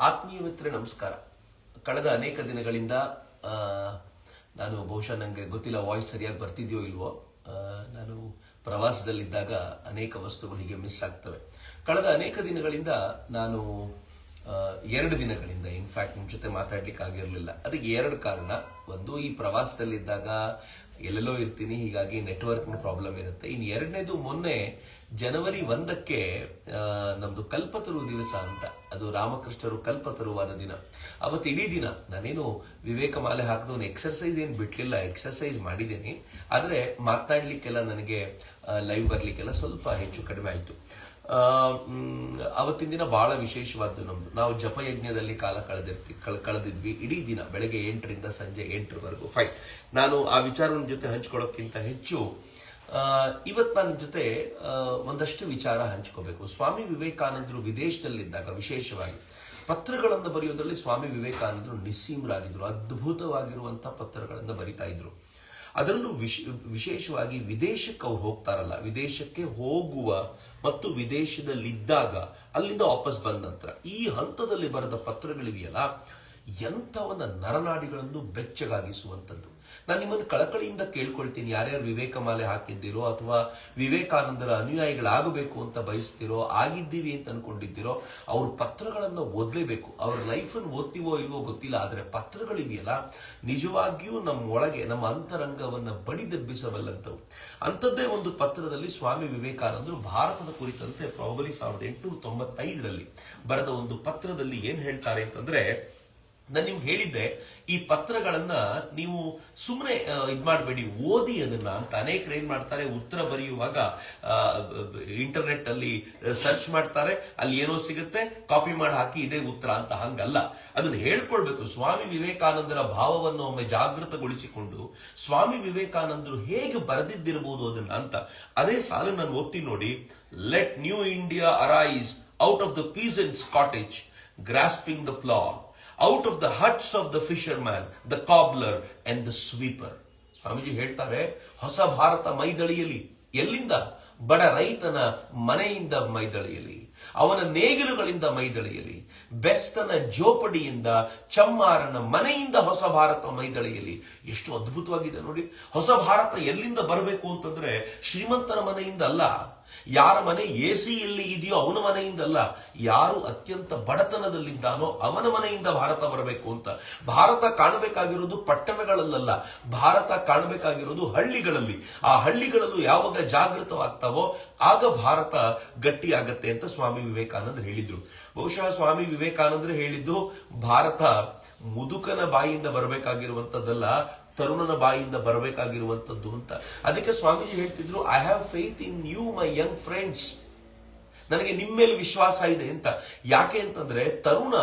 ಆತ್ಮೀಯ ಮಿತ್ರ ನಮಸ್ಕಾರ. ಕಳೆದ ಅನೇಕ ದಿನಗಳಿಂದ ನಾನು ಬಹುಶಃ ನನಗೆ ಗೊತ್ತಿಲ್ಲ ವಾಯ್ಸ್ ಸರಿಯಾಗಿ ಬರ್ತಿದೆಯೋ ಇಲ್ವೋ. ನಾನು ಪ್ರವಾಸದಲ್ಲಿದ್ದಾಗ ಅನೇಕ ವಸ್ತುಗಳು ಹೀಗೆ ಮಿಸ್ ಆಗ್ತವೆ. ಕಳೆದ ಅನೇಕ ದಿನಗಳಿಂದ ನಾನು ಎರಡು ದಿನಗಳಿಂದ, ಇನ್ಫ್ಯಾಕ್ಟ್ ನಿಮ್ಮ ಜೊತೆ ಮಾತಾಡ್ಲಿಕ್ಕೆ ಆಗಿರಲಿಲ್ಲ. ಅದಕ್ಕೆ ಎರಡು ಕಾರಣ. ಒಂದು, ಈ ಪ್ರವಾಸದಲ್ಲಿದ್ದಾಗ ಎಲ್ಲೆಲ್ಲೋ ಇರ್ತೀನಿ, ಹೀಗಾಗಿ ನೆಟ್ವರ್ಕ್ನ ಪ್ರಾಬ್ಲಮ್ ಇರುತ್ತೆ. ಇನ್ನು ಎರಡನೇದು ಮೊನ್ನೆ ಜನವರಿ ಒಂದಕ್ಕೆ ನಮ್ದು ಕಲ್ಪತರು ದಿವಸ ಅಂತ. ಅದು ರಾಮಕೃಷ್ಣರು ಕಲ್ಪತರುವಾದ ದಿನ. ಅವತ್ತು ಇಡೀ ದಿನ ನಾನೇನು ವಿವೇಕ ಮಾಲೆ ಹಾಕಿದವನು ಎಕ್ಸರ್ಸೈಸ್ ಏನು ಬಿಟ್ಲಿಲ್ಲ ಎಕ್ಸರ್ಸೈಸ್ ಮಾಡಿದ್ದೀನಿ. ಆದರೆ ಮಾತನಾಡ್ಲಿಕ್ಕೆಲ್ಲ ನನಗೆ ಲೈವ್ ಬರ್ಲಿಕ್ಕೆಲ್ಲ ಸ್ವಲ್ಪ ಹೆಚ್ಚು ಕಡಿಮೆ ಆಯಿತು. ಅವತ್ತಿನ ದಿನ ಬಹಳ ವಿಶೇಷವಾದ್ದು ನಮ್ದು. ನಾವು ಜಪಯಜ್ಞದಲ್ಲಿ ಕಾಲ ಕಳೆದಿರ್ತಿ, ಕಳ್- ಕಳೆದಿದ್ವಿ. ಇಡೀ ದಿನ, ಬೆಳಗ್ಗೆ ಎಂಟರಿಂದ ಸಂಜೆ ಎಂಟರವರೆಗೂ. ಫೈನ್ ನಾನು ಆ ವಿಚಾರನ ಜೊತೆ ಹಂಚ್ಕೊಳ್ಳೋಕ್ಕಿಂತ ಹೆಚ್ಚು ಇವತ್ತು ನನ್ನ ಜೊತೆ ಒಂದಷ್ಟು ವಿಚಾರ ಹಂಚ್ಕೋಬೇಕು. ಸ್ವಾಮಿ ವಿವೇಕಾನಂದರು ವಿದೇಶದಲ್ಲಿದ್ದಾಗ ವಿಶೇಷವಾಗಿ ಪತ್ರಗಳನ್ನು ಬರೆಯೋದ್ರಲ್ಲಿ ಸ್ವಾಮಿ ವಿವೇಕಾನಂದರು ನಿಸ್ಸೀಮರಾಗಿದ್ರು ಅದ್ಭುತವಾಗಿರುವಂತಹ ಪತ್ರಗಳನ್ನು ಬರಿತಾ ಇದ್ರು. ಅದರಲ್ಲೂ ವಿಶ್, ವಿಶೇಷವಾಗಿ ವಿದೇಶಕ್ಕೆ ಅವ್ರು ಹೋಗ್ತಾರಲ್ಲ, ವಿದೇಶಕ್ಕೆ ಹೋಗುವ ಮತ್ತು ವಿದೇಶದಲ್ಲಿದ್ದಾಗ ಅಲ್ಲಿಂದ ವಾಪಸ್ ಬಂದ ನಂತರ ಈ ಹಂತದಲ್ಲಿ ಬರೆದ ಪತ್ರಗಳಿವೆಯಲ್ಲ ಎಂಥವನ್ನ ನರನಾಡಿಗಳನ್ನು ಬೆಚ್ಚಗಾಗಿಸುವಂಥದ್ದು. ನಾನು ನಿಮ್ಮನ್ನು ಕಳಕಳಿಯಿಂದ ಕೇಳ್ಕೊಳ್ತೀನಿ, ಯಾರ್ಯಾರು ವಿವೇಕ ಮಾಲೆ ಹಾಕಿದ್ದೀರೋ ಅಥವಾ ವಿವೇಕಾನಂದರ ಅನುಯಾಯಿಗಳಾಗಬೇಕು ಅಂತ ಬಯಸ್ತಿರೋ, ಆಗಿದ್ದೀವಿ ಅಂತ ಅಂದ್ಕೊಂಡಿದ್ದೀರೋ ಅವ್ರ ಪತ್ರಗಳನ್ನು ಓದಲೇಬೇಕು. ಅವ್ರ ಲೈಫನ್ನು ಓದ್ತೀವೋ ಇಲ್ವೋ ಗೊತ್ತಿಲ್ಲ, ಆದರೆ ಪತ್ರಗಳಿವೆಯಲ್ಲ, ನಿಜವಾಗಿಯೂ ನಮ್ಮ ಒಳಗೆ ನಮ್ಮ ಅಂತರಂಗವನ್ನು ಬಡಿದೆಬ್ಬಿಸಬಲ್ಲಂಥವು ಅಂಥದ್ದೇ ಒಂದು ಪತ್ರದಲ್ಲಿ ಸ್ವಾಮಿ ವಿವೇಕಾನಂದರು ಭಾರತದ ಕುರಿತಂತೆ ಪ್ರಾಬಲಿ ಸಾವಿರದ ಎಂಟುನೂರ ತೊಂಬತ್ತೈದರಲ್ಲಿ ಬರೆದ ಒಂದು ಪತ್ರದಲ್ಲಿ ಏನು ಹೇಳ್ತಾರೆ ಅಂತಂದ್ರೆ ನಾನು ನಿಮ್ಗೆ ಹೇಳಿದ್ದೆ, ಈ ಪತ್ರಗಳನ್ನ ನೀವು ಸುಮ್ಮನೆ ಇದು ಮಾಡಬೇಡಿ, ಓದಿ ಅದನ್ನ ಅಂತ ಅನೇಕರು ಏನ್ ಮಾಡ್ತಾರೆ, ಉತ್ತರ ಬರೆಯುವಾಗ ಇಂಟರ್ನೆಟ್ ಅಲ್ಲಿ ಸರ್ಚ್ ಮಾಡ್ತಾರೆ, ಅಲ್ಲಿ ಏನೋ ಸಿಗುತ್ತೆ, ಕಾಪಿ ಮಾಡಿ ಹಾಕಿ ಇದೇ ಉತ್ತರ ಅಂತ ಹಂಗಲ್ಲ. ಅದನ್ನ ಹೇಳ್ಕೊಳ್ಬೇಕು ಸ್ವಾಮಿ ವಿವೇಕಾನಂದರ ಭಾವವನ್ನು ಒಮ್ಮೆ ಜಾಗೃತಗೊಳಿಸಿಕೊಂಡು, ಸ್ವಾಮಿ ವಿವೇಕಾನಂದರು ಹೇಗೆ ಬರೆದಿದ್ದಿರಬಹುದು ಅದನ್ನ ಅಂತ, ಅದೇ ಸಾಲು ನಾನು ಓದ್ತೀನಿ ನೋಡಿ let new India arise out of the peace and cottage grasping the plough out of the huts of the fisherman the cobbler and the sweeper Swamiji ಹೇಳ್ತಾರೆ, ಹೊಸ ಭಾರತ ಮೈದಳಿಯಲಿ. ಎಲ್ಲಿಂದ? ಬಡ ರೈತನ ಮನೆಯಿಂದ ಮೈದಳಿಯಲಿ, ಅವನ ನೇಗಿಲುಗಳಿಂದ ಮೈದಳಿಯಲಿ, ಬೆಸ್ತನ ಜೋಪಡಿಯಿಂದ, ಚಮ್ಮಾರನ ಮನೆಯಿಂದ ಹೊಸ ಭಾರತ ಮೈದಳಿಯಲಿ. ಎಷ್ಟು ಅದ್ಭುತವಾಗಿದೆ ನೋಡಿ. ಹೊಸ ಭಾರತ ಎಲ್ಲಿಂದ ಬರಬೇಕು ಅಂತಂದ್ರೆ ಶ್ರೀಮಂತನ ಮನೆಯಿಂದ ಅಲ್ಲ. ಯಾರ ಮನೆ ಎ ಎಲ್ಲಿ ಇದೆಯೋ ಅವನ ಮನೆಯಿಂದಲ್ಲ, ಯಾರು ಅತ್ಯಂತ ಬಡತನದಲ್ಲಿದ್ದಾನೋ ಅವನ ಮನೆಯಿಂದ ಭಾರತ ಬರಬೇಕು ಅಂತ. ಭಾರತ ಕಾಣಬೇಕಾಗಿರೋದು ಪಟ್ಟಣಗಳಲ್ಲ ಭಾರತ ಕಾಣಬೇಕಾಗಿರೋದು ಹಳ್ಳಿಗಳಲ್ಲಿ. ಆ ಹಳ್ಳಿಗಳಲ್ಲೂ ಯಾವಾಗ ಜಾಗೃತವಾಗ್ತಾವೋ ಆಗ ಭಾರತ ಗಟ್ಟಿಯಾಗತ್ತೆ ಅಂತ ಸ್ವಾಮಿ ವಿವೇಕಾನಂದರು ಹೇಳಿದ್ರು. ಬಹುಶಃ ಸ್ವಾಮಿ ವಿವೇಕಾನಂದರು ಹೇಳಿದ್ದು, ಭಾರತ ಮುದುಕನ ಬಾಯಿಯಿಂದ ಬರಬೇಕಾಗಿರುವಂತದ್ದಲ್ಲ ತರುಣನ ಬಾಯಿಂದ ಬರಬೇಕಾಗಿರುವಂತದ್ದು ಅಂತ. ಅದಕ್ಕೆ ಸ್ವಾಮೀಜಿ ಹೇಳ್ತಿದ್ರು I have faith in you my young friends ನನಗೆ ನಿಮ್ಮ ಮೇಲೆ ವಿಶ್ವಾಸ ಇದೆ ಅಂತ. ಯಾಕೆ ಅಂತಂದ್ರೆ, ತರುಣ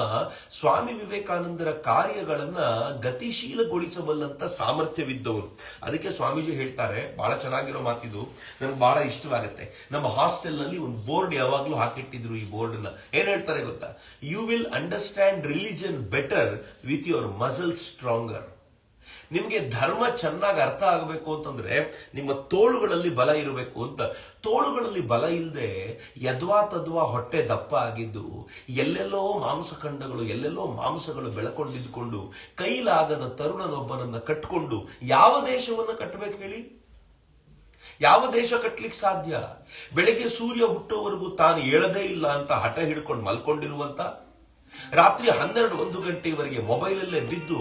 ಸ್ವಾಮಿ ವಿವೇಕಾನಂದರ ಕಾರ್ಯಗಳನ್ನ ಗತಿಶೀಲಗೊಳಿಸಬಲ್ಲಂತ ಸಾಮರ್ಥ್ಯವಿದ್ದವರು ಅದಕ್ಕೆ ಸ್ವಾಮೀಜಿ ಹೇಳ್ತಾರೆ ಬಹಳ ಚೆನ್ನಾಗಿರೋ ಮಾತಿದು. ನನಗೆ ಬಹಳ ಇಷ್ಟವಾಗುತ್ತೆ. ನಮ್ಮ ಹಾಸ್ಟೆಲ್ನಲ್ಲಿ ಒಂದು ಬೋರ್ಡ್ ಯಾವಾಗ್ಲೂ ಹಾಕಿಟ್ಟಿದ್ರು ಈ ಬೋರ್ಡ್ನ ಏನ್ ಹೇಳ್ತಾರೆ ಗೊತ್ತಾ? You will understand religion better with your muscle stronger ನಿಮ್ಗೆ ಧರ್ಮ ಚೆನ್ನಾಗಿ ಅರ್ಥ ಆಗಬೇಕು ಅಂತಂದ್ರೆ ನಿಮ್ಮ ತೋಳುಗಳಲ್ಲಿ ಬಲ ಇರಬೇಕು ಅಂತ. ತೋಳುಗಳಲ್ಲಿ ಬಲ ಇಲ್ಲದೆ ಯದ್ವಾ ತದ್ವಾ ಹೊಟ್ಟೆ ದಪ್ಪ ಆಗಿದ್ದು, ಎಲ್ಲೆಲ್ಲೋ ಮಾಂಸಖಂಡಗಳು ಎಲ್ಲೆಲ್ಲೋ ಮಾಂಸಗಳು ಬೆಳಕೊಂಡಿದ್ದುಕೊಂಡು ಕೈಲಾಗದ ತರುಣನೊಬ್ಬನನ್ನು ಕಟ್ಕೊಂಡು ಯಾವ ದೇಶವನ್ನು ಕಟ್ಟಬೇಕು ಹೇಳಿ? ಯಾವ ದೇಶ ಕಟ್ಟಲಿಕ್ಕೆ ಸಾಧ್ಯ? ಬೆಳಿಗ್ಗೆ ಸೂರ್ಯ ಹುಟ್ಟೋವರೆಗೂ ತಾನು ಹೇಳದೇ ಇಲ್ಲ ಅಂತ ಹಠ ಹಿಡ್ಕೊಂಡು ಮಲ್ಕೊಂಡಿರುವಂತ ರಾತ್ರಿ ಹನ್ನೆರಡು ಒಂದು ಗಂಟೆಯವರೆಗೆ ಮೊಬೈಲಲ್ಲೇ ಬಿದ್ದು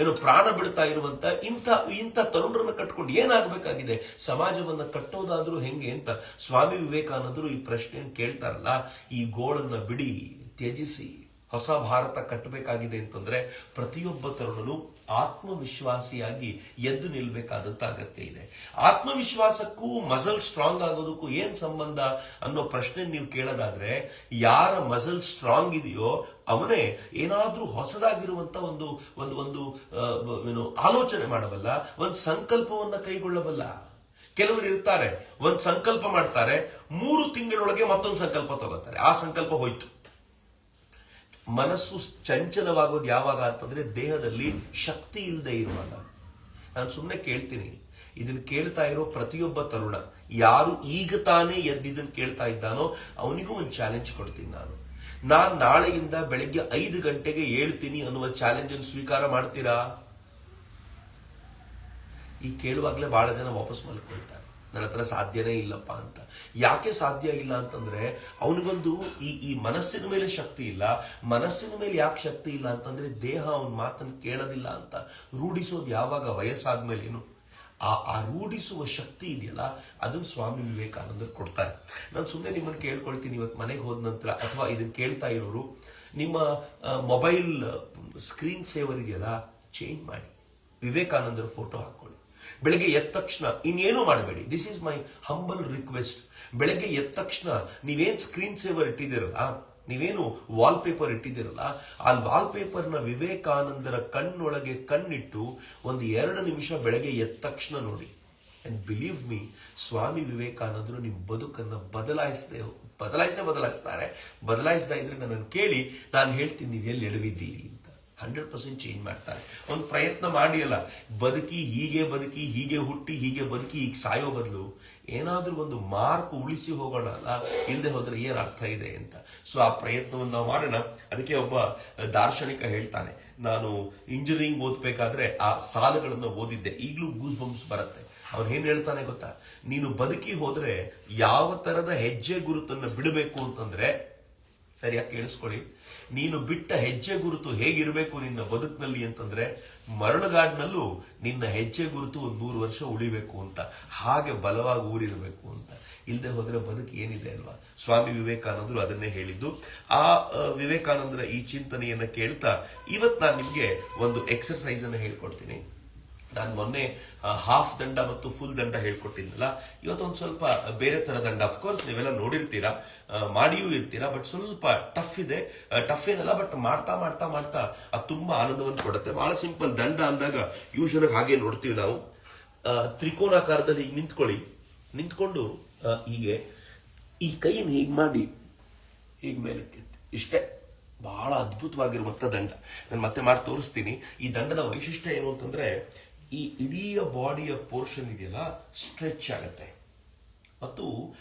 ಏನು ಪ್ರಾಣ ಬಿಡ್ತಾ ಇರುವಂತ ಇಂಥ ಇಂಥ ತರುಣರನ್ನು ಕಟ್ಕೊಂಡು ಏನಾಗಬೇಕಾಗಿದೆ? ಸಮಾಜವನ್ನ ಕಟ್ಟೋದಾದ್ರೂ ಹೆಂಗೆ ಅಂತ ಸ್ವಾಮಿ ವಿವೇಕಾನಂದರು ಈ ಪ್ರಶ್ನೆಯನ್ನು ಕೇಳ್ತಾರಲ್ಲ, ಈ ಗೋಳನ್ನ ಬಿಡಿ, ತ್ಯಜಿಸಿ, ಹೊಸ ಭಾರತ ಕಟ್ಟಬೇಕಾಗಿದೆ ಅಂತಂದ್ರೆ ಪ್ರತಿಯೊಬ್ಬ ತರುಣನು ಆತ್ಮವಿಶ್ವಾಸಿಯಾಗಿ ಎದ್ದು ನಿಲ್ಬೇಕಾದಂತ ಅಗತ್ಯ ಇದೆ. ಆತ್ಮವಿಶ್ವಾಸಕ್ಕೂ, ಮಸಲ್ ಸ್ಟ್ರಾಂಗ್ ಆಗೋದಕ್ಕೂ ಏನ್ ಸಂಬಂಧ ಅನ್ನೋ ಪ್ರಶ್ನೆ ನೀವು ಕೇಳೋದಾದ್ರೆ, ಯಾರ ಮಸಲ್ ಸ್ಟ್ರಾಂಗ್ ಇದೆಯೋ ಅವನೇ ಏನಾದ್ರೂ ಹೊಸದಾಗಿರುವಂತ ಒಂದು ಒಂದು ಒಂದು ಏನು, ಆಲೋಚನೆ ಮಾಡಬಲ್ಲ, ಒಂದು ಸಂಕಲ್ಪವನ್ನ ಕೈಗೊಳ್ಳಬಲ್ಲ. ಕೆಲವರು ಇರ್ತಾರೆ, ಒಂದ್ ಸಂಕಲ್ಪ ಮಾಡ್ತಾರೆ, ಮೂರು ತಿಂಗಳೊಳಗೆ ಮತ್ತೊಂದು ಸಂಕಲ್ಪ ತಗೋತಾರೆ. ಆ ಸಂಕಲ್ಪ ಹೋಯ್ತು. ಮನಸ್ಸು ಚಂಚಲವಾಗೋದು ಯಾವಾಗ ಅಂತಂದ್ರೆ ದೇಹದಲ್ಲಿ ಶಕ್ತಿ ಇಲ್ಲದೆ ಇರುವಾಗ. ನಾನು ಸುಮ್ಮನೆ ಕೇಳ್ತೀನಿ. ಇದನ್ನ ಕೇಳ್ತಾ ಇರೋ ಪ್ರತಿಯೊಬ್ಬ ತರುಣ, ಯಾರು ಈಗ ತಾನೇ ಎದ್ದಿದ್ದನ್ನು ಕೇಳ್ತಾ ಇದ್ದಾನೋ ಅವನಿಗೂ ಒಂದು ಚಾಲೆಂಜ್ ಕೊಡ್ತೀನಿ ನಾನು. ನಾನ್ ನಾಳೆಯಿಂದ ಬೆಳಗ್ಗೆ ಐದು ಗಂಟೆಗೆ ಹೇಳ್ತೀನಿ ಅನ್ನುವ ಚಾಲೆಂಜ್ ಅನ್ನು ಸ್ವೀಕಾರ ಮಾಡ್ತೀರಾ? ಈ ಕೇಳುವಾಗಲೇ ಬಹಳ ಜನ ವಾಪಸ್ ಮಲ್ಕೊಳ್ತಾರೆ. ನನ್ನ ಹತ್ರ ಸಾಧ್ಯನೇ ಇಲ್ಲಪ್ಪ ಅಂತ. ಯಾಕೆ ಸಾಧ್ಯ ಇಲ್ಲ ಅಂತಂದ್ರೆ, ಅವನಿಗೊಂದು ಈ ಈ ಮನಸ್ಸಿನ ಮೇಲೆ ಶಕ್ತಿ ಇಲ್ಲ. ಮನಸ್ಸಿನ ಮೇಲೆ ಯಾಕೆ ಶಕ್ತಿ ಇಲ್ಲ ಅಂತಂದ್ರೆ, ದೇಹ ಅವನ ಮಾತನ್ನು ಕೇಳೋದಿಲ್ಲ ಅಂತ. ರೂಢಿಸೋದು ಯಾವಾಗ? ವಯಸ್ಸಾದ್ಮೇಲೇನು. ಆ ಆ ರೂಢಿಸುವ ಶಕ್ತಿ ಇದೆಯಲ್ಲ ಅದನ್ನು ಸ್ವಾಮಿ ವಿವೇಕಾನಂದರು ಕೊಡ್ತಾರೆ. ನಾನು ಸುಮ್ಮನೆ ನಿಮ್ಮನ್ನು ಕೇಳ್ಕೊಳ್ತೀನಿ ಇವತ್ತು ಮನೆಗೆ ಹೋದ ನಂತರ ಅಥವಾ ಇದನ್ನು ಕೇಳ್ತಾ ಇರೋರು, ನಿಮ್ಮ ಮೊಬೈಲ್ ಸ್ಕ್ರೀನ್ ಸೇವರ್ ಇದೆಯಲ್ಲ ಚೇಂಜ್ ಮಾಡಿ. ವಿವೇಕಾನಂದರ ಫೋಟೋ ಹಾಕೊಳ್ಳಿ ಬೆಳಗ್ಗೆ ಎದ್ದ ತಕ್ಷಣ ಇನ್ನೇನು ಮಾಡಬೇಡಿ. This is my humble request ಬೆಳಗ್ಗೆ ಎದ್ದ ತಕ್ಷಣ ನೀವೇನ್ ಸ್ಕ್ರೀನ್ ಸೇವರ್ ಇಟ್ಟಿದ್ದೀರಲ್ಲ, ನೀವೇನು ವಾಲ್ ಪೇಪರ್ ಇಟ್ಟಿದ್ದೀರಲ್ಲ, ಆ ವಾಲ್ ಪೇಪರ್ನ ವಿವೇಕಾನಂದರ ಕಣ್ಣೊಳಗೆ ಕಣ್ಣಿಟ್ಟು ಒಂದು ಎರಡು ನಿಮಿಷ ಬೆಳಗ್ಗೆ ಎದ್ದ ತಕ್ಷಣ ನೋಡಿ. ಆ್ಯಂಡ್ ಬಿಲೀವ್ ಮೀ ಸ್ವಾಮಿ ವಿವೇಕಾನಂದರು ನಿಮ್ಮ ಬದುಕನ್ನು ಬದಲಾಯಿಸದೆ ಬದಲಾಯಿಸೇ ಬದಲಾಯಿಸ್ತಾರೆ. ಬದಲಾಯಿಸದ ಇದ್ರೆ ನನ್ನನ್ನು ಕೇಳಿ, ನಾನು ಹೇಳ್ತೀನಿ ನೀವು ಎಲ್ಲಿ ಎಡವಿದ್ದೀರಿ ಹಂಡ್ರೆಡ್ ಪರ್ಸೆಂಟ್ ಚೇಂಜ್ ಮಾಡ್ತಾರೆ. ಒಂದು ಪ್ರಯತ್ನ ಮಾಡಿ ಅಲ್ಲ ಬದುಕಿ, ಹೀಗೆ ಬದುಕಿ, ಹೀಗೆ ಹುಟ್ಟಿ, ಹೀಗೆ ಬದುಕಿ, ಈಗ ಸಾಯೋ ಬದಲು ಏನಾದರೂ ಒಂದು ಮಾರ್ಕ್ ಉಳಿಸಿ ಹೋಗೋಣ ಅಲ್ಲ ಇಲ್ಲದೆ ಹೋದರೆ ಏನು ಅರ್ಥ ಇದೆ ಅಂತ. ಸೊ ಆ ಪ್ರಯತ್ನವನ್ನು ನಾವು ಮಾಡೋಣ. ಅದಕ್ಕೆ ಒಬ್ಬ ದಾರ್ಶನಿಕ ಹೇಳ್ತಾನೆ, ನಾನು ಇಂಜಿನಿಯರಿಂಗ್ ಓದ್ಬೇಕಾದ್ರೆ ಆ ಸಾಲುಗಳನ್ನು ಓದಿದ್ದೆ. ಈಗಲೂ ಗೂಸ್ ಬಂಪ್ಸ್ ಬರುತ್ತೆ. ಅವನು ಏನು ಹೇಳ್ತಾನೆ ಗೊತ್ತಾ? ನೀನು ಬದುಕಿ ಹೋದ್ರೆ ಯಾವ ಥರದ ಹೆಜ್ಜೆ ಗುರುತನ್ನು ಬಿಡಬೇಕು ಅಂತಂದ್ರೆ ಸರಿಯಾಗಿ ಕೇಳಿಸ್ಕೊಳ್ಳಿ. ನೀನು ಬಿಟ್ಟ ಹೆಜ್ಜೆ ಗುರುತು ಹೇಗಿರಬೇಕು ನಿನ್ನ ಬದುಕಿನಲ್ಲಿ ಅಂತಂದ್ರೆ ಮರಳುಗಾಡಿನಲ್ಲೂ ನಿನ್ನ ಹೆಜ್ಜೆ ಗುರುತು ಒಂದು ನೂರು ವರ್ಷ ಉಳಿಬೇಕು ಅಂತ, ಹಾಗೆ ಬಲವಾಗಿ ಊರಿರಬೇಕು ಅಂತ. ಇಲ್ಲದೆ ಹೋದ್ರೆ ಬದುಕು ಏನಿದೆ ಅಲ್ವಾ? ಸ್ವಾಮಿ ವಿವೇಕಾನಂದರು ಅದನ್ನೇ ಹೇಳಿದ್ದು. ಆ ವಿವೇಕಾನಂದರ ಈ ಚಿಂತನೆಯನ್ನ ಕೇಳ್ತಾ ಇವತ್ತು ನಾನು ನಿಮಗೆ ಒಂದು ಎಕ್ಸರ್ಸೈಸ್ ಅನ್ನು ಹೇಳ್ಕೊಡ್ತೀನಿ. ನಾನು ಮೊನ್ನೆ ಹಾಫ್ ದಂಡ ಮತ್ತು ಫುಲ್ ದಂಡ ಹೇಳ್ಕೊಟ್ಟಿದ್ನಲ್ಲ, ಇವತ್ತೊಂದು ಸ್ವಲ್ಪ ಬೇರೆ ತರ ದಂಡ. ಅಫ್ಕೋರ್ಸ್ ನೀವೆಲ್ಲ ನೋಡಿರ್ತೀರಾ ಮಾಡಿಯೂ ಇರ್ತೀರಾ ಬಟ್ ಸ್ವಲ್ಪ ಟಫ್ ಇದೆ. ಟಫ್ ಏನಲ್ಲ ಬಟ್ ಮಾಡ್ತಾ ಮಾಡ್ತಾ ಮಾಡ್ತಾ ಅದು ತುಂಬಾ ಆನಂದವನ್ನು ಕೊಡುತ್ತೆ. ಬಹಳ ಸಿಂಪಲ್ ದಂಡ ಅಂದಾಗ ಯೂಶಲ್ ಹಾಗೆ ನೋಡ್ತೀವಿ ನಾವು. ತ್ರಿಕೋನಾಕಾರದಲ್ಲಿ ಈಗ ನಿಂತ್ಕೊಳ್ಳಿ. ನಿಂತ್ಕೊಂಡು ಹೀಗೆ, ಈ ಕೈಯನ್ನು ಹೀಗೆ ಮಾಡಿ, ಹೀಗೆ ಮೇಲೆ. ಇಷ್ಟೇ. ಬಹಳ ಅದ್ಭುತವಾಗಿರುವಂಥ ದಂಡ. ನಾನು ಮತ್ತೆ ಮಾಡಿ ತೋರಿಸ್ತೀನಿ. ಈ ದಂಡದ ವೈಶಿಷ್ಟ್ಯ ಏನು ಅಂತಂದ್ರೆ ಈ ಇಡೀ ಬಾಡಿಯ ಪೋರ್ಷನ್ ಇದೆಯಲ್ಲ ಸ್ಟ್ರೆಚ್ ಆಗುತ್ತೆ. ಮತ್ತು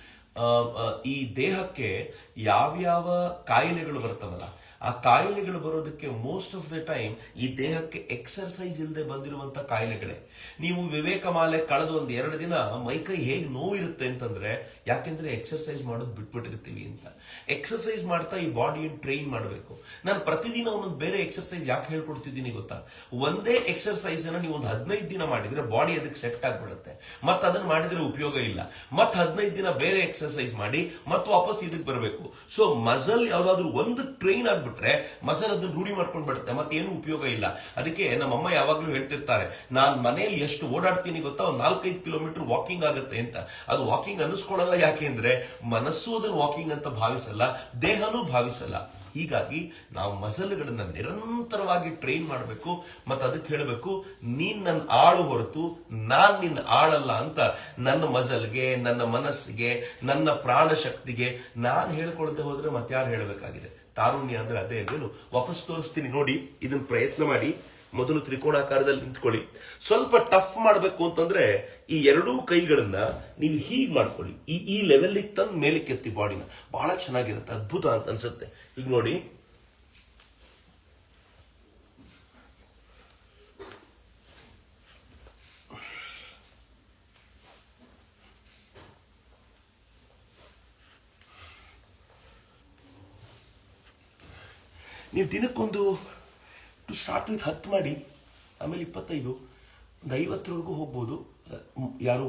ಈ ದೇಹಕ್ಕೆ ಯಾವ್ಯಾವ ಕಾಯಿಲೆಗಳು ಬರ್ತವಲ್ಲ ಆ ಕಾಯಿಲೆಗಳು ಬರೋದಕ್ಕೆ ಮೋಸ್ಟ್ ಆಫ್ ದ ಟೈಮ್ ಈ ದೇಹಕ್ಕೆ ಎಕ್ಸರ್ಸೈಸ್ ಇಲ್ಲದೆ ಬಂದಿರುವಂತ ಕಾಯಿಲೆಗಳೇ. ನೀವು ವಿವೇಕ ಮಾಲೆ ಕಳೆದ ಒಂದು ಎರಡು ದಿನ ಮೈಕೈ ಹೇಗೆ ನೋವಿರುತ್ತೆ ಅಂತಂದ್ರೆ, ಯಾಕೆಂದ್ರೆ ಎಕ್ಸರ್ಸೈಸ್ ಮಾಡೋದು ಬಿಟ್ಬಿಟ್ಟಿರ್ತೀವಿ ಅಂತ. ಎಕ್ಸರ್ಸೈಸ್ ಮಾಡ್ತಾ ಈ ಬಾಡಿಯನ್ನು ಟ್ರೈನ್ ಮಾಡಬೇಕು. ನಾನು ಪ್ರತಿದಿನ ಒಂದೊಂದು ಬೇರೆ ಎಕ್ಸರ್ಸೈಸ್ ಯಾಕೆ ಹೇಳ್ಕೊಡ್ತಿದ್ದೀನಿ ಗೊತ್ತಾ? ಒಂದೇ ಎಕ್ಸರ್ಸೈಸ್ ಅನ್ನ ನೀವು ಒಂದು ಹದಿನೈದು ದಿನ ಮಾಡಿದ್ರೆ ಬಾಡಿ ಅದಕ್ಕೆ ಸೆಟ್ ಆಗ್ಬಿಡುತ್ತೆ. ಮತ್ತೆ ಅದನ್ನ ಮಾಡಿದ್ರೆ ಉಪಯೋಗ ಇಲ್ಲ. ಮತ್ತೆ ಹದಿನೈದು ದಿನ ಬೇರೆ ಎಕ್ಸರ್ಸೈಸ್ ಮಾಡಿ, ಮತ್ತೆ ವಾಪಸ್ ಇದಕ್ಕೆ ಬರಬೇಕು. ಸೊ ಮಸಲ್ ಯಾವ್ದಾದ್ರು ಒಂದು ಟ್ರೈನ್ ಆಗ್ಬಿಟ್ರೆ ಮಸಲ್ ಅದನ್ನ ರೂಢಿ ಮಾಡ್ಕೊಂಡ್ ಬಿಡುತ್ತೆ, ಮತ್ತೆ ಏನು ಉಪಯೋಗ ಇಲ್ಲ. ಅದಕ್ಕೆ ನಮ್ಮಮ್ಮ ಯಾವಾಗ್ಲೂ ಹೇಳ್ತಿರ್ತಾರೆ, ನಾನ್ ಮನೆಯಲ್ಲಿ ಎಷ್ಟು ಓಡಾಡ್ತೀನಿ ಗೊತ್ತಾ? ಒಂದು ನಾಲ್ಕೈದು ಕಿಲೋಮೀಟರ್ ವಾಕಿಂಗ್ ಆಗುತ್ತೆ ಅಂತ. ಅದು ವಾಕಿಂಗ್ ಅನ್ನಿಸ್ಕೊಳ್ಳಲ್ಲ ಯಾಕೆ ಅಂದ್ರೆ, ಮನಸ್ಸು ಅದನ್ನ ವಾಕಿಂಗ್ ಅಂತ ಭಾವಿಸಲ್ಲ, ದೇಹನೂ ಭಾವಿಸಲ್ಲ. ಹೀಗಾಗಿ ನಾವು ಮಸಲ್ಗಳನ್ನ ನಿರಂತರವಾಗಿ ಟ್ರೈನ್ ಮಾಡಬೇಕು, ಮತ್ತೆ ಅದಕ್ಕೆ ಹೇಳಬೇಕು, ನೀನ್ ನನ್ನ ಆಳು ಹೊರತು ನಾನ್ ನಿನ್ನ ಆಳಲ್ಲ ಅಂತ ನನ್ನ ಮಸಲ್ಗೆ, ನನ್ನ ಮನಸ್ಸಿಗೆ, ನನ್ನ ಪ್ರಾಣ ಶಕ್ತಿಗೆ ನಾನು ಹೇಳ್ಕೊಳ್ದೆ ಹೋದ್ರೆ ಮತ್ತಾರು ಹೇಳಬೇಕಾಗಿದೆ? ತಾರುಣ್ಯ ಅಂದ್ರೆ ಅದೇ ಅದೇನು ವಾಪಸ್ ತೋರಿಸ್ತೀನಿ, ನೋಡಿ ಇದನ್ನ ಪ್ರಯತ್ನ ಮಾಡಿ. ಮೊದಲು ತ್ರಿಕೋಣಾಕಾರದಲ್ಲಿ ನಿಂತ್ಕೊಳ್ಳಿ. ಸ್ವಲ್ಪ ಟಫ್ ಮಾಡಬೇಕು ಅಂತಂದ್ರೆ, ಈ ಎರಡೂ ಕೈಗಳನ್ನ ನೀವು ಹೀಗೆ ಮಾಡ್ಕೊಳ್ಳಿ. ಈ ಈ ಲೆವೆಲ್ ತಂದು ಮೇಲಕ್ಕೆ ಎತ್ತಿ ಬಾಡಿನ ಬಹಳ ಚೆನ್ನಾಗಿರುತ್ತೆ, ಅದ್ಭುತ ಅಂತ ಅನ್ಸುತ್ತೆ. ಈಗ ನೋಡಿ ನೀವು ದಿನಕ್ಕೊಂದು ಟು ಸ್ಟಾರ್ಟ್ ವಿತ್ ಹತ್ತು ಮಾಡಿ, ಆಮೇಲೆ ಇಪ್ಪತ್ತೈದು, ಒಂದು ಐವತ್ತರವರೆಗೂ ಹೋಗ್ಬೋದು. ಯಾರು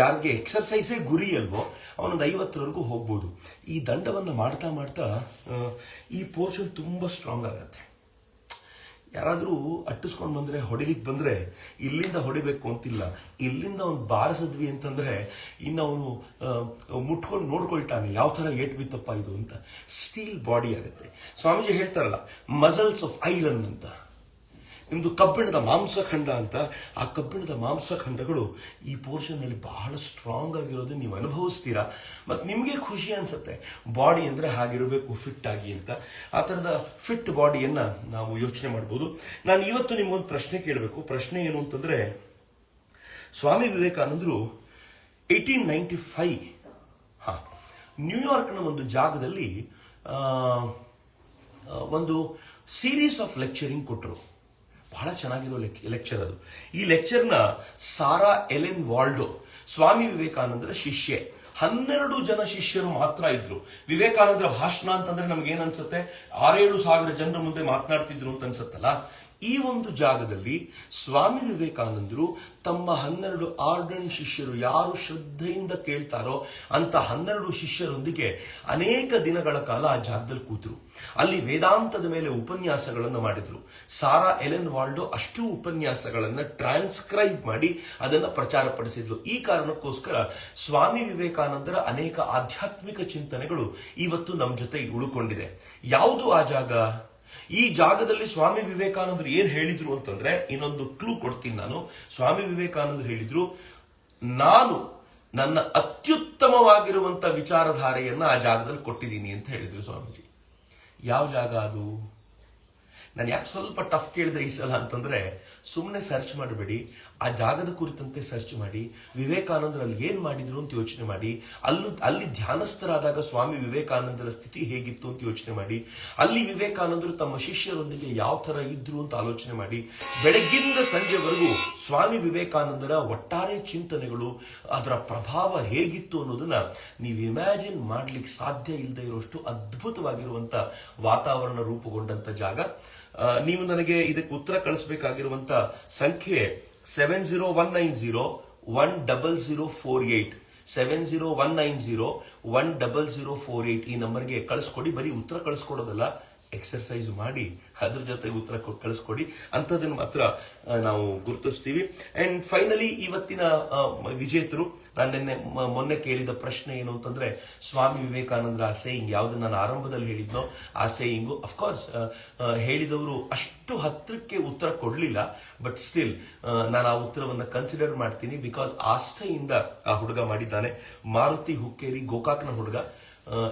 ಯಾರಿಗೆ ಎಕ್ಸರ್ಸೈಸೇ ಗುರಿ ಅಲ್ವೋ, ಅವನೊಂದು ಐವತ್ತರವರೆಗೂ ಹೋಗ್ಬೋದು. ಈ ದಂಡವನ್ನು ಮಾಡ್ತಾ ಮಾಡ್ತಾ ಈ ಪೋರ್ಷನ್ ತುಂಬ ಸ್ಟ್ರಾಂಗ್ ಆಗುತ್ತೆ. ಯಾರಾದರೂ ಅಟ್ಟಿಸ್ಕೊಂಡು ಬಂದರೆ ಹೊಡಿಲಿಕ್ಕೆ ಬಂದರೆ, ಇಲ್ಲಿಂದ ಹೊಡಿಬೇಕು ಅಂತಿಲ್ಲ. ಇಲ್ಲಿಂದ ಅವ್ನು ಬಾರಿಸಿದ್ವಿ ಅಂತಂದರೆ, ಇನ್ನು ಅವನು ಮುಟ್ಕೊಂಡು ನೋಡ್ಕೊಳ್ತಾನೆ, ಯಾವ ಥರ ಏಟ್ ಬಿತ್ತಪ್ಪ ಇದು ಅಂತ. ಸ್ಟೀಲ್ ಬಾಡಿ ಆಗುತ್ತೆ. ಸ್ವಾಮೀಜಿ ಹೇಳ್ತಾರಲ್ಲ ಮಸಲ್ಸ್ ಆಫ್ ಐರನ್ ಅಂತ. ನಿಮ್ದು ಕಬ್ಬಿಣದ ಮಾಂಸಖಂಡ ಅಂತ, ಆ ಕಬ್ಬಿಣದ ಮಾಂಸಖಂಡಗಳು ಈ ಪೋರ್ಷನ್ನಲ್ಲಿ ಬಹಳ ಸ್ಟ್ರಾಂಗ್ ಆಗಿರೋದು ನೀವು ಅನುಭವಿಸ್ತೀರಾ? ಮತ್ತು ನಿಮಗೆ ಖುಷಿ ಅನಿಸುತ್ತೆ ಬಾಡಿ ಅಂದರೆ ಹಾಗಿರಬೇಕು ಫಿಟ್ ಆಗಿ ಅಂತ. ಆ ಥರದ ಫಿಟ್ ಬಾಡಿಯನ್ನು ನಾವು ಯೋಚನೆ ಮಾಡ್ಬೋದು. ನಾನು ಇವತ್ತು ನಿಮಗೊಂದು ಪ್ರಶ್ನೆ ಕೇಳಬೇಕು. ಪ್ರಶ್ನೆ ಏನು ಅಂತಂದರೆ, ಸ್ವಾಮಿ ವಿವೇಕಾನಂದರು ಏಯ್ಟೀನ್ ನೈಂಟಿ ಫೈ ಹಾಂ ನ್ಯೂಯಾರ್ಕ್ನ ಒಂದು ಜಾಗದಲ್ಲಿ ಒಂದು ಸೀರೀಸ್ ಆಫ್ ಲೆಕ್ಚರಿಂಗ್ ಕೊಟ್ಟರು ಬಹಳ ಚೆನ್ನಾಗಿರೋ ಲೆಕ್ಚರ್ ಅದು. ಈ ಲೆಕ್ಚರ್ನ ಸಾರಾ ಎಲೆನ್ ವಾಲ್ಡೋ, ಸ್ವಾಮಿ ವಿವೇಕಾನಂದರ ಶಿಷ್ಯೆ. ಹನ್ನೆರಡು ಜನ ಶಿಷ್ಯರು ಮಾತ್ರ ಇದ್ರು. ವಿವೇಕಾನಂದರ ಭಾಷಣ ಅಂತಂದ್ರೆ ನಮ್ಗೆ ಏನ್ ಅನ್ಸುತ್ತೆ? ಆರೇಳು ಸಾವಿರ ಜನರ ಮುಂದೆ ಮಾತನಾಡ್ತಿದ್ರು ಅಂತ ಅನ್ಸುತ್ತಲ್ಲ? ಈ ಒಂದು ಜಾಗದಲ್ಲಿ ಸ್ವಾಮಿ ವಿವೇಕಾನಂದರು ತಮ್ಮ ಹನ್ನೆರಡು ಆರ್ಡನ್ ಶಿಷ್ಯರು ಯಾರು ಶ್ರದ್ಧೆಯಿಂದ ಕೇಳ್ತಾರೋ ಅಂತ ಹನ್ನೆರಡು ಶಿಷ್ಯರೊಂದಿಗೆ ಅನೇಕ ದಿನಗಳ ಕಾಲ ಆ ಜಾಗದಲ್ಲಿ ಕೂತರು. ಅಲ್ಲಿ ವೇದಾಂತದ ಮೇಲೆ ಉಪನ್ಯಾಸಗಳನ್ನು ಮಾಡಿದ್ರು. ಸಾರಾ ಎಲೆನ್ ವಾಲ್ಡೋ ಅಷ್ಟು ಉಪನ್ಯಾಸಗಳನ್ನು ಟ್ರಾನ್ಸ್ಕ್ರೈಬ್ ಮಾಡಿ ಅದನ್ನು ಪ್ರಚಾರ ಪಡಿಸಿದ್ರು. ಈ ಕಾರಣಕ್ಕೋಸ್ಕರ ಸ್ವಾಮಿ ವಿವೇಕಾನಂದರ ಅನೇಕ ಆಧ್ಯಾತ್ಮಿಕ ಚಿಂತನೆಗಳು ಇವತ್ತು ನಮ್ಮ ಜೊತೆ ಉಳ್ಕೊಂಡಿದೆ. ಯಾವುದು ಆ ಜಾಗ? ಈ ಜಾಗದಲ್ಲಿ ಸ್ವಾಮಿ ವಿವೇಕಾನಂದರು ಏನ್ ಹೇಳಿದ್ರು ಅಂತಂದ್ರೆ, ಇನ್ನೊಂದು ಕ್ಲೂ ಕೊಡ್ತೀನಿ ನಾನು. ಸ್ವಾಮಿ ವಿವೇಕಾನಂದರು ಹೇಳಿದ್ರು, ನಾನು ನನ್ನ ಅತ್ಯುತ್ತಮವಾಗಿರುವಂತ ವಿಚಾರಧಾರೆಯನ್ನ ಆ ಜಾಗದಲ್ಲಿ ಕೊಟ್ಟಿದ್ದೀನಿ ಅಂತ ಹೇಳಿದ್ರು ಸ್ವಾಮೀಜಿ. ಯಾವ ಜಾಗ ಅದು? ನಾನು ಯಾಕೆ ಸ್ವಲ್ಪ ಟಫ್ ಕೇಳಿದೆ ಈ ಸಲ ಅಂತಂದ್ರೆ ಸುಮ್ಮನೆ ಸರ್ಚ್ ಮಾಡಬೇಡಿ. ಆ ಜಾಗದ ಕುರಿತಂತೆ ಸರ್ಚ್ ಮಾಡಿ ವಿವೇಕಾನಂದರು ಅಲ್ಲಿ ಏನ್ ಮಾಡಿದ್ರು ಅಂತ ಯೋಚನೆ ಮಾಡಿ, ಅಲ್ಲೂ, ಅಲ್ಲಿ ಧ್ಯಾನಸ್ಥರಾದಾಗ ಸ್ವಾಮಿ ವಿವೇಕಾನಂದರ ಸ್ಥಿತಿ ಹೇಗಿತ್ತು ಅಂತ ಯೋಚನೆ ಮಾಡಿ, ಅಲ್ಲಿ ವಿವೇಕಾನಂದರು ತಮ್ಮ ಶಿಷ್ಯರೊಂದಿಗೆ ಯಾವ ಥರ ಇದ್ರು ಅಂತ ಆಲೋಚನೆ ಮಾಡಿ, ಬೆಳಗ್ಗಿಂದ ಸಂಜೆವರೆಗೂ ಸ್ವಾಮಿ ವಿವೇಕಾನಂದರ ಒಟ್ಟಾರೆ ಚಿಂತನೆಗಳು, ಅದರ ಪ್ರಭಾವ ಹೇಗಿತ್ತು ಅನ್ನೋದನ್ನ ನೀವು ಇಮ್ಯಾಜಿನ್ ಮಾಡ್ಲಿಕ್ಕೆ ಸಾಧ್ಯ ಇಲ್ಲದೆ ಇರುವಷ್ಟು ಅದ್ಭುತವಾಗಿರುವಂತ ವಾತಾವರಣ ರೂಪುಗೊಂಡಂಥ ಜಾಗ. ನೀವು ನನಗೆ ಇದಕ್ಕೆ ಉತ್ತರ ಕಳಿಸಬೇಕಾಗಿರುವಂತ ಸಂಖ್ಯೆ seven zero one nine zero one double zero four eight seven zero one nine zero one double zero four eight ಈ ನಂಬರ್ಗೆ ಕಳಿಸ್ಕೊಡಿ, ಬರೀ ಉತ್ತರ ಕಳಿಸ್ಕೊಡೋದಲ್ಲ. ಎಕ್ಸರ್ಸೈಸ್ ಮಾಡಿ, ಅದ್ರ ಜೊತೆ ಉತ್ತರ ಕಳಿಸ್ಕೊಡಿ. ಅಂಥದ್ದನ್ನು ಮಾತ್ರ ನಾವು ಗುರುತಿಸ್ತೀವಿ. ಅಂಡ್ ಫೈನಲಿ ಇವತ್ತಿನ ವಿಜೇತರು, ನಾನು ನಿನ್ನೆ ಮೊನ್ನೆ ಕೇಳಿದ ಪ್ರಶ್ನೆ ಏನು ಅಂತಂದ್ರೆ, ಸ್ವಾಮಿ ವಿವೇಕಾನಂದರ ಆ ಸೇಯಿಂಗ್ ಯಾವ್ದು ನಾನು ಆರಂಭದಲ್ಲಿ ಹೇಳಿದ್ನೋ ಆ ಸೇಯಿಂಗು ಅಫ್ಕೋರ್ಸ್ ಹೇಳಿದವರು ಅಷ್ಟು ಹತ್ತಿರಕ್ಕೆ ಉತ್ತರ ಕೊಡ್ಲಿಲ್ಲ ಬಟ್ ಸ್ಟಿಲ್ ನಾನು ಆ ಉತ್ತರವನ್ನು ಕನ್ಸಿಡರ್ ಮಾಡ್ತೀನಿ ಬಿಕಾಸ್ ಆಸ್ಥೆಯಿಂದ ಆ ಹುಡುಗ ಮಾಡಿದ್ದಾನೆ. ಮಾರುತಿ ಹುಕ್ಕೇರಿ, ಗೋಕಾಕ್ನ ಹುಡುಗ.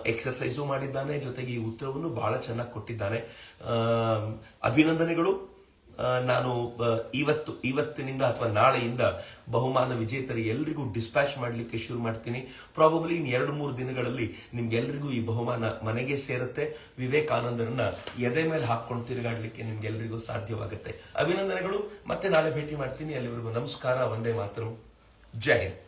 ಎಕ್ಸರ್ಸೈಸು ಮಾಡಿದ್ದಾನೆ, ಜೊತೆಗೆ ಈ ಉತ್ತರವನ್ನು ಬಹಳ ಚೆನ್ನಾಗಿ ಕೊಟ್ಟಿದ್ದಾನೆ. ಅಭಿನಂದನೆಗಳು. ನಾನು ಇವತ್ತು, ಇವತ್ತಿನಿಂದ ಅಥವಾ ನಾಳೆಯಿಂದ ಬಹುಮಾನ ವಿಜೇತರು ಎಲ್ರಿಗೂ ಡಿಸ್ಪ್ಯಾಚ್ ಮಾಡಲಿಕ್ಕೆ ಶುರು ಮಾಡ್ತೀನಿ. ಪ್ರಾಬಬ್ಲಿ ಇನ್ ಎರಡು ಮೂರು ದಿನಗಳಲ್ಲಿ ನಿಮ್ಗೆಲ್ರಿಗೂ ಈ ಬಹುಮಾನ ಮನೆಗೆ ಸೇರುತ್ತೆ. ವಿವೇಕಾನಂದರನ್ನ ಎದೆ ಮೇಲೆ ಹಾಕೊಂಡು ತಿರುಗಾಡ್ಲಿಕ್ಕೆ ನಿಮ್ಗೆಲ್ರಿಗೂ ಸಾಧ್ಯವಾಗುತ್ತೆ. ಅಭಿನಂದನೆಗಳು. ಮತ್ತೆ ನಾಳೆ ಭೇಟಿ ಮಾಡ್ತೀನಿ. ಅಲ್ಲಿವರೆಗೂ ನಮಸ್ಕಾರ. ಒಂದೇ ಮಾತರು. ಜೈ ಹಿಂದ್.